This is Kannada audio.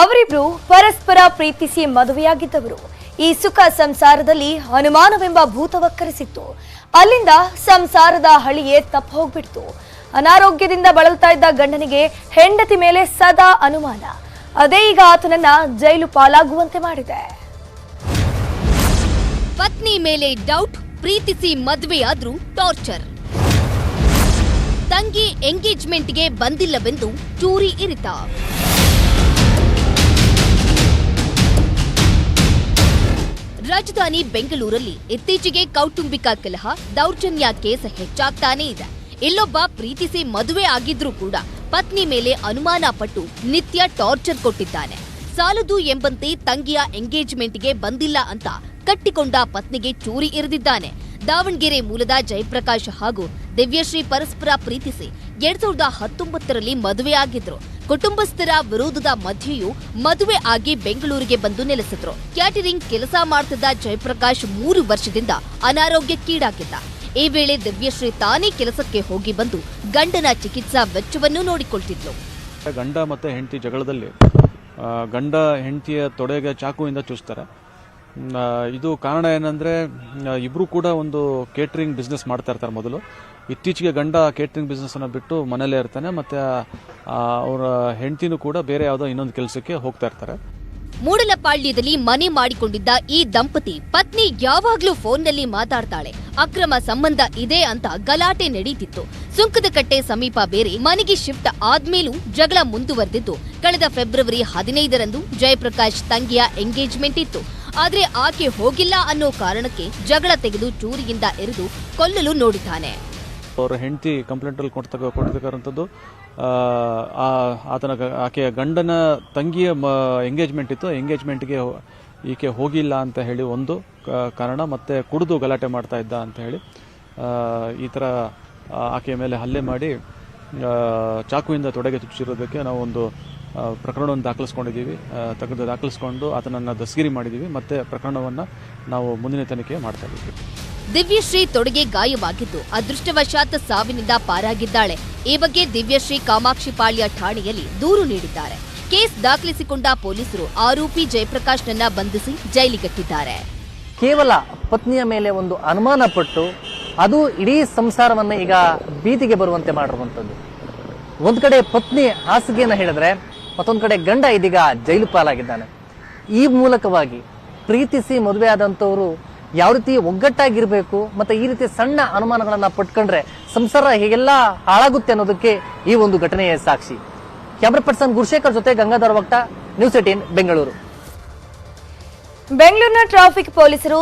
ಅವರಿಬ್ರು ಪರಸ್ಪರ ಪ್ರೀತಿಸಿ ಮದುವೆಯಾಗಿದ್ದವರು. ಈ ಸುಖ ಸಂಸಾರದಲ್ಲಿ ಹನುಮಾನವೆಂಬ ಭೂತವಕ್ಕರಿಸಿತ್ತು ಅಲ್ಲಿಂದ ಸಂಸಾರದ ಹಳಿಯೇ ತಪ್ಪ ಹೋಗ್ಬಿಡ್ತು. ಅನಾರೋಗ್ಯದಿಂದ ಬಳಲ್ತಾ ಇದ್ದ ಗಂಡನಿಗೆ ಹೆಂಡತಿ ಮೇಲೆ ಸದಾ ಅನುಮಾನ. ಅದೇ ಈಗ ಆತನನ್ನ ಜೈಲು ಪಾಲಾಗುವಂತೆ ಮಾಡಿದೆ. ಪತ್ನಿ ಮೇಲೆ ಡೌಟ್ ಪ್ರೀತಿಸಿ ಮದುವೆಯಾದ್ರೂ ಟಾರ್ಚರ್ ತಂಗಿ ಎಂಗೇಜ್ಮೆಂಟ್ಗೆ ಬಂದಿಲ್ಲವೆಂದು ಚೂರಿ ಇರಿತ. ರಾಜಧಾನಿ ಬೆಂಗಳೂರಲ್ಲಿ ಇತ್ತೀಚೆಗೆ ಕೌಟುಂಬಿಕ ಕಲಹ, ದೌರ್ಜನ್ಯ ಕೇಸ್ ಹೆಚ್ಚಾಗ್ತಾನೇ ಇದೆ. ಇಲ್ಲೊಬ್ಬ ಪ್ರೀತಿಸಿ ಮದುವೆ ಆಗಿದ್ರೂ ಕೂಡ ಪತ್ನಿ ಮೇಲೆ ಅನುಮಾನ ಪಟ್ಟು ನಿತ್ಯ ಟಾರ್ಚರ್ ಕೊಟ್ಟಿದ್ದಾನೆ. ಸಾಲದು ಎಂಬಂತೆ ತಂಗಿಯ ಎಂಗೇಜ್ಮೆಂಟ್ಗೆ ಬಂದಿಲ್ಲ ಅಂತ ಕಟ್ಟಿಕೊಂಡ ಪತ್ನಿಗೆ ಚೂರಿ ಇರಿದಿದ್ದಾನೆ. ದಾವಣಗೆರೆ ಮೂಲದ ಜಯಪ್ರಕಾಶ್ ಹಾಗೂ ದಿವ್ಯಶ್ರೀ ಪರಸ್ಪರ ಪ್ರೀತಿಸಿ ಎರಡ್ ಸಾವಿರದ ಹತ್ತೊಂಬತ್ತರಲ್ಲಿ ಮದುವೆಯಾಗಿದ್ರು ಕುಟುಂಬಸ್ಥರ ವಿರೋಧದ ಮಧ್ಯೆಯೂ ಮದುವೆ ಆಗಿ ಬೆಂಗಳೂರಿಗೆ ಬಂದು ನೆಲೆಸಿದ್ರು. ಕ್ಯಾಟರಿಂಗ್ ಕೆಲಸ ಮಾಡ್ತಿದ್ದ ಜಯಪ್ರಕಾಶ್ ಮೂರು ವರ್ಷದಿಂದ ಅನಾರೋಗ್ಯಕ್ಕೀಡಾಗಿದ್ದ ಈ ವೇಳೆ ದಿವ್ಯಶ್ರೀ ತಾನೇ ಕೆಲಸಕ್ಕೆ ಹೋಗಿ ಬಂದು ಗಂಡನ ಚಿಕಿತ್ಸಾ ವೆಚ್ಚವನ್ನು ನೋಡಿಕೊಳ್ತಿದ್ಲು. ಗಂಡ ಮತ್ತೆ ಹೆಂಡತಿ ಜಗಳದಲ್ಲಿ ಗಂಡ ಹೆಂಡತಿಯ ತೊಡೆಗೆ ಚಾಕುವಿಂದ ಆ, ಇದು ಕಾರಣ ಏನಂದರೆ ಇಬ್ಬರು ಕೂಡ ಒಂದು ಕೇಟ್ರಿಂಗ್ ಬಿಸ್ನೆಸ್ ಮಾಡ್ತಾ ಇರ್ತಾರೆ ಮೊದಲು. ಇತ್ತೀಚೆಗೆ ಗಂಡ ಕೇಟ್ರಿಂಗ್ ಬಿಸ್ನೆಸ್ಸನ್ನು ಬಿಟ್ಟು ಮನೇಲೇ ಇರ್ತಾನೆ, ಮತ್ತು ಅವರ ಹೆಂಡತಿನೂ ಕೂಡ ಬೇರೆ ಯಾವುದೋ ಇನ್ನೊಂದು ಕೆಲಸಕ್ಕೆ ಹೋಗ್ತಾ ಇರ್ತಾರೆ. ಮೂಡಲಪಾಳ್ಯದಲ್ಲಿ ಮನೆ ಮಾಡಿಕೊಂಡಿದ್ದ ಈ ದಂಪತಿ ಪತ್ನಿ ಯಾವಾಗ್ಲೂ ಫೋನ್ನಲ್ಲಿ ಮಾತಾಡ್ತಾಳೆ. ಅಕ್ರಮ ಸಂಬಂಧ ಇದೆ ಅಂತ ಗಲಾಟೆ ನಡೀತಿತ್ತು. ಸುಂಕದ ಕಟ್ಟೆ ಸಮೀಪ ಬೇರೆ ಮನೆಗೆ ಶಿಫ್ಟ್ ಆದ್ಮೇಲೂ ಜಗಳ ಮುಂದುವರೆದಿದ್ದು ಕಳೆದ ಫೆಬ್ರವರಿ ಹದಿನೈದರಂದು ಜಯಪ್ರಕಾಶ್ ತಂಗಿಯ ಎಂಗೇಜ್ಮೆಂಟ್ ಇತ್ತು. ಆದ್ರೆ ಆಕೆ ಹೋಗಿಲ್ಲ ಅನ್ನೋ ಕಾರಣಕ್ಕೆ ಜಗಳ ತೆಗೆದು ಚೂರಿಯಿಂದ ಎರೆದು ಕೊಲ್ಲಲು ನೋಡಿದ್ದಾನೆ. ಅವರ ಹೆಂಡತಿ ಕಂಪ್ಲೇಂಟಲ್ಲಿ ಕೊಡ್ತಕ್ಕ ಕೊಡ್ತಕ್ಕಂಥದ್ದು ಆತನ ಆಕೆಯ ಗಂಡನ ತಂಗಿಯ ಎಂಗೇಜ್ಮೆಂಟ್ ಇತ್ತು. ಎಂಗೇಜ್ಮೆಂಟ್ಗೆ ಈಕೆ ಹೋಗಿಲ್ಲ ಅಂತ ಹೇಳಿ ಒಂದು ಕಾರಣ, ಮತ್ತೆ ಕುಡಿದು ಗಲಾಟೆ ಮಾಡ್ತಾ ಇದ್ದ ಅಂತ ಹೇಳಿ ಈ ಥರ ಆಕೆಯ ಮೇಲೆ ಹಲ್ಲೆ ಮಾಡಿ ಚಾಕುವಿಂದ ತೊಡೆಗೆ ತುಚ್ಚಿರೋದಕ್ಕೆ ನಾವು ಒಂದು ಪ್ರಕರಣವನ್ನು ದಾಖಲಿಸ್ಕೊಂಡಿದ್ದೀವಿ. ತೆಗೆದು ದಾಖಲಿಸ್ಕೊಂಡು ಆತನನ್ನು ದಸ್ಗಿರಿ ಮಾಡಿದ್ದೀವಿ. ಮತ್ತೆ ಪ್ರಕರಣವನ್ನು ನಾವು ಮುಂದಿನ ತನಿಖೆ ಮಾಡ್ತಾ ಇದ್ದೀವಿ. ದಿವ್ಯಶ್ರೀ ತೊಡೆಗೆ ಗಾಯವಾಗಿದ್ದು ಅದೃಷ್ಟವಶಾತ್ ಸಾವಿನಿಂದ ಪಾರಾಗಿದ್ದಾಳೆ. ಈ ಬಗ್ಗೆ ದಿವ್ಯಶ್ರೀ ಕಾಮಾಕ್ಷಿಪಾಳ್ಯ ಠಾಣೆಯಲ್ಲಿ ದೂರು ನೀಡಿದ್ದಾರೆ. ಕೇಸ್ ದಾಖಲಿಸಿಕೊಂಡ ಪೊಲೀಸರು ಆರೋಪಿ ಜಯಪ್ರಕಾಶ್ನನ್ನ ಬಂಧಿಸಿ ಜೈಲಿಗಟ್ಟಿದ್ದಾರೆ. ಕೇವಲ ಪತ್ನಿಯ ಮೇಲೆ ಒಂದು ಅನುಮಾನ ಪಟ್ಟು ಅದು ಇಡೀ ಸಂಸಾರವನ್ನ ಈಗ ಬೀದಿಗೆ ಬರುವಂತೆ ಮಾಡಿರುವಂಥದ್ದು. ಒಂದ್ ಕಡೆ ಪತ್ನಿ ಹಾಸಿಗೆಯನ್ನು ಹೇಳಿದ್ರೆ, ಮತ್ತೊಂದ್ ಕಡೆ ಗಂಡ ಇದೀಗ ಜೈಲು ಪಾಲಾಗಿದ್ದಾನೆ. ಈ ಮೂಲಕವಾಗಿ ಪ್ರೀತಿಸಿ ಮದುವೆ ಆದಂಥವರು ಯಾವ ರೀತಿ ಒಗ್ಗಟ್ಟಾಗಿರ್ಬೇಕು, ಮತ್ತೆ ಈ ರೀತಿ ಸಣ್ಣ ಅನುಮಾನಗಳನ್ನ ಪಟ್ಕೊಂಡ್ರೆ ಸಂಸಾರ ಹೇಗೆಲ್ಲ ಹಾಳಾಗುತ್ತೆ ಅನ್ನೋದಕ್ಕೆ ಈ ಒಂದು ಘಟನೆಯ ಸಾಕ್ಷಿ. ಕ್ಯಾಮ್ರಾ ಪರ್ಸನ್ ಗುರುಶೇಖರ್ ಜೊತೆ ಗಂಗಾಧರ ವಕ್ತ, ನ್ಯೂಸ್ ಏಟೀನ್ ಬೆಂಗಳೂರು. ಬೆಂಗಳೂರಿನ ಟ್ರಾಫಿಕ್ ಪೊಲೀಸರು